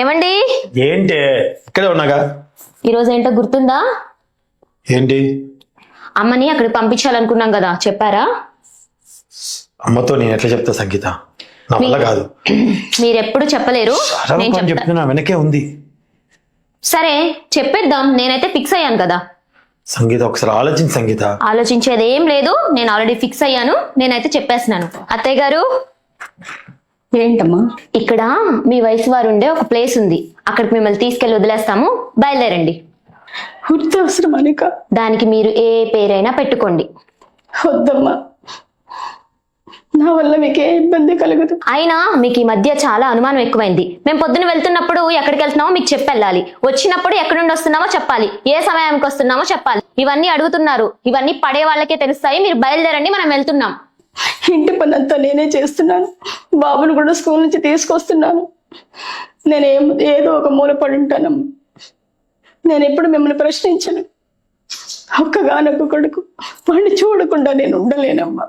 ఏమండి? ఏంటి? ఇక్కడే ఉన్నాగా? ఈరోజు ఏంటో గుర్తుందా? ఏంటి? అమ్మని అక్కడికి పంపించాలనుకున్నాం కదా చెప్పారా? అమ్మతో నేను ఎట్లా చెప్తా సంగీత? నా వల్ల కాదు. మీరెప్పుడు చెప్పలేరు? నేను అరవకు అని చెప్తా. చెప్తున్నా వెనకే ఉంది. సరే చెప్పేద్దాం. నేనైతే ఫిక్స్ అయ్యాను కదా. సంగీత ఒకసారి ఆలోచించి సంగీత. ఆలోచించేది ఏం లేదు నేను ఆల్రెడీ ఫిక్స్ అయ్యాను. నేనైతే చెప్పేస్తున్నాను. అత్తయ్య గారు? ఏంటమ్మా? ఇక్కడ మీ వయసు వారు ఉండే ఒక ప్లేస్ ఉంది. అక్కడికి మిమ్మల్ని తీసుకెళ్ళి వదిలేస్తాము. బయలుదేరండి. అనిక దానికి మీరు ఏ పేరైనా పెట్టుకోండి. వద్దమ్మా. నా వల్ల మీకే ఇబ్బంది కలగదు. అయినా మీకు ఈ మధ్య చాలా అనుమానం ఎక్కువైంది. మేము పొద్దున వెళ్తున్నప్పుడు ఎక్కడికి వెళ్తున్నామో మీకు చెప్పి వెళ్ళాలి వచ్చినప్పుడు ఎక్కడి నుండి వస్తున్నామో చెప్పాలి. ఏ సమయానికి వస్తున్నామో చెప్పాలి. ఇవన్నీ అడుగుతున్నారు. ఇవన్నీ పడే వాళ్ళకే తెలుస్తాయి. మీరు బయలుదేరండి. మనం వెళ్తున్నాం. ఇంటి పని అంతా నేనే చేస్తున్నాను. బాబును కూడా స్కూల్ నుంచి తీసుకొస్తున్నాను. నేను ఏదో ఒక మూల పడి ఉంటానమ్మా నేను ఎప్పుడు మిమ్మల్ని ప్రశ్నించను. ఒక్కగానొక్క కొడుకు. వాడిని చూడకుండా నేను ఉండలేనమ్మా.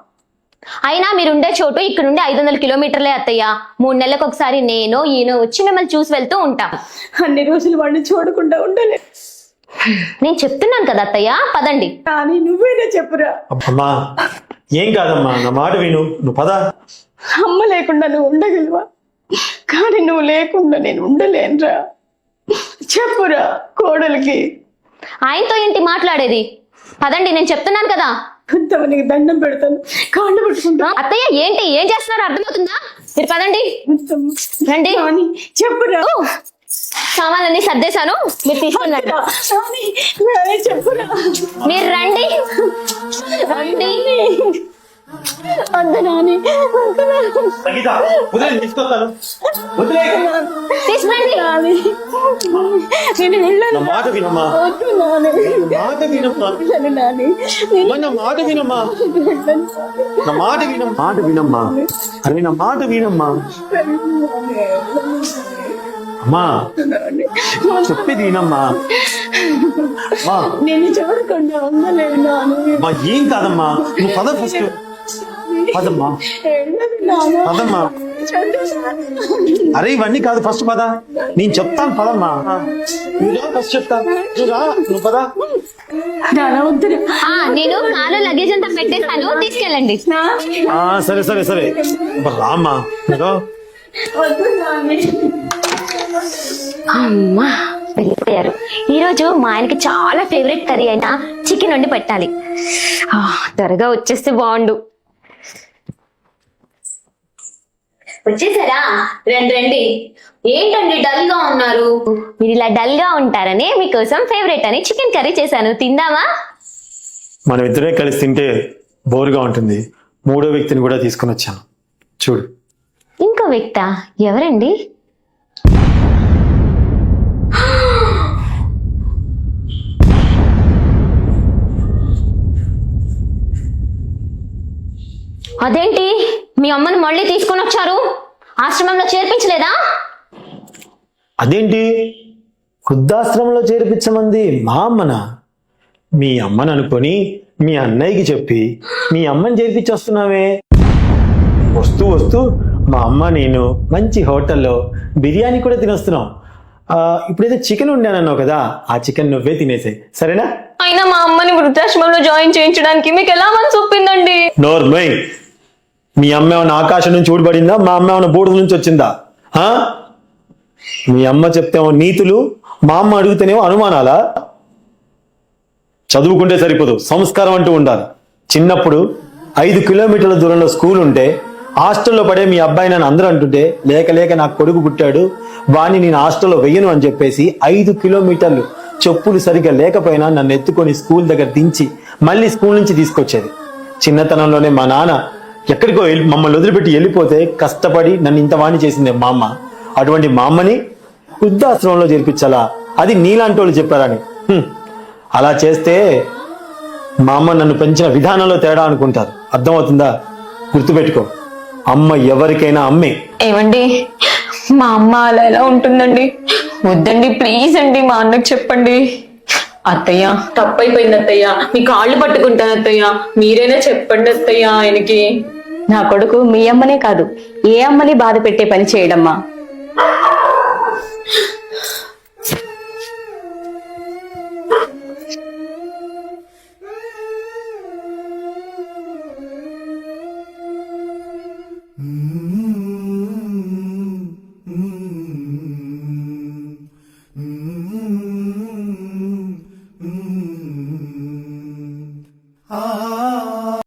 అయినా మీరు ఉండే చోటు ఇక్కడ నుండి ఐదు వందల కిలోమీటర్లే అత్తయ్య. మూడు నెలలకు ఒకసారి నేను ఈయన వచ్చి మిమ్మల్ని చూసి వెళ్తూ ఉంటాం. అన్ని రోజులు వాడిని చూడకుండా ఉండలే నేను చెప్తున్నాను కదా అత్తయ్య పదండి. కానీ నువ్వేనా చెప్పురా. అమ్మా ఏం కాదమ్మా? నా మాట విను. నువ్వు పద. అమ్మ లేకుండా నువ్వు ఉండగలవా? కానీ నువ్వు లేకుండా నేను ఉండలేనురా. చెప్పురా కోడలికి. ఆయనతో ఏంటి మాట్లాడేది? పదండి నేను చెప్తున్నాను కదా. నీకు దండం పెడతాను. కాళ్ళు పట్టుకుంటా. అత్తయ్య ఏంటి? ఏం చేస్తున్నారో? అర్థమవుతుందా? మీరు పదండి. రండి. చెప్పురా. సామాన్లన్నీ సర్దేశాను. మీరు చెప్పురా. మీరు రండి. రండి. అంత నాని అంత నాని. సంగీత వదిలే తీసుకొస్తాను వదిలే తీసుకురండి నాని నేను వెళ్ళను నా మాట వినమ్మా వద్దు నాని నా మాట వినమ్మా వెళ్ళను నాని నేను అమ్మా, నా మాట వినమ్మా వెళ్ళను. నా మాట వినమ్మా మాట వినమ్మా అరే నా మాట వినమ్మా అమ్మా నాని. చెప్పేది వినమ్మా అమ్మా నేను చూడకుండా ఉండలేను ఏం కాదమ్మా? నువ్వు పద ఫస్ట్ పదమ్మా. పదమ్మా. అరే ఇవన్నీ కాదు ఫస్ట్ పద. నేను చెప్తాను పదమ్మా. నువ్వు ఫస్ట్ చెప్తా. నువ్వు పద. నేను కాలు లగేజ్ అంతా పెట్టేస్తాను. తీసుకెళ్ళండి. సరే సరే సరే. రామ్మా. అమ్మా వెళ్ళిపోయారు. ఈరోజు మా ఆయనకి చాలా ఫేవరెట్ కర్రీ అయిన చికెన్ వండి పెట్టాలి. త్వరగా వచ్చేస్తే బాగుండు. వచ్చేసారా? రండి రండి. ఏంటండి డల్గా ఉన్నారు? మీరు ఇలా డల్గా ఉంటారని మీకోసం ఫేవరెట్ అని చికెన్ కర్రీ చేశాను. తిందామా? మనం ఇద్దరే కలిసి తింటే బోరుగా ఉంటుంది. మూడో వ్యక్తిని కూడా తీసుకొని వచ్చాను. చూడు. ఇంకో వ్యక్త ఎవరండి? అదేంటి? మీ అమ్మని మళ్ళీ తీసుకొని వచ్చారు? ఆశ్రమంలో చేర్పించలేదా? అదేంటి? వృద్ధాశ్రమంలో చేర్పించమంది మా అమ్మన. మీ అమ్మని అనుకొని మీ అన్నయ్యకి చెప్పి మీ అమ్మని చేర్పించి వస్తున్నావే వస్తూ వస్తూ మా అమ్మ నేను మంచి హోటల్లో బిర్యానీ కూడా తినొస్తున్నాం. ఆ, ఇప్పుడైతే చికెన్ ఉండానన్నావు కదా ఆ చికెన్ నువ్వే తినేసాయి. సరేనా? అయినా మా అమ్మని వృద్ధాశ్రమంలో జాయిన్ చేయించడానికి మీకు ఎలా మనసు ఒప్పిందండి? నోర్మై మీ అమ్మ ఏమైనా ఆకాశం నుంచి ఊడిపడిందా? మా అమ్మ ఏమైనా బూడిద నుంచి వచ్చిందా? ఆ? మీ అమ్మ చెప్తేమో నీతులు మా అమ్మ అడిగితేనేమో అనుమానాలా? చదువుకుంటే సరిపోదు సంస్కారం అంటూ ఉండాలి. చిన్నప్పుడు ఐదు కిలోమీటర్ల దూరంలో స్కూల్ ఉంటే హాస్టల్లో పడే మీ అబ్బాయి నన్ను అందరూ అంటుంటే లేక లేక నాకు కొడుకు పుట్టాడు వాణ్ణి నేను హాస్టల్లో వెయ్యను అని చెప్పేసి ఐదు కిలోమీటర్లు చెప్పులు సరిగ్గా లేకపోయినా నన్ను ఎత్తుకొని స్కూల్ దగ్గర దించి మళ్ళీ స్కూల్ నుంచి తీసుకొచ్చేది. చిన్నతనంలోనే మా నాన్న ఎక్కడికో వెళ్ళి మమ్మల్ని వదిలిపెట్టి వెళ్ళిపోతే కష్టపడి నన్ను ఇంత వాణి చేసింది మా అమ్మ. అటువంటి మా అమ్మని వృద్ధాశ్రమంలో చేర్పించాలా? అది నీలాంటి వాళ్ళు చెప్పారని. అలా చేస్తే మా అమ్మ నన్ను పెంచిన విధానంలో తేడా అనుకుంటారు. అర్థమవుతుందా? గుర్తుపెట్టుకో. అమ్మ ఎవరికైనా అమ్మే. ఏమండి? మా అమ్మ అలా ఎలా ఉంటుందండి? వద్దండి ప్లీజ్ అండి మా అన్నకు చెప్పండి. అత్తయ్య. తప్పైపోయింది అత్తయ్య. మీ కాళ్ళు పట్టుకుంటాను అత్తయ్య. మీరైనా చెప్పండి అత్తయ్య ఆయనకి. నా కొడుకు మీ అమ్మనే కాదు ఏ అమ్మని బాధ పెట్టే పని చేయడమ్మా?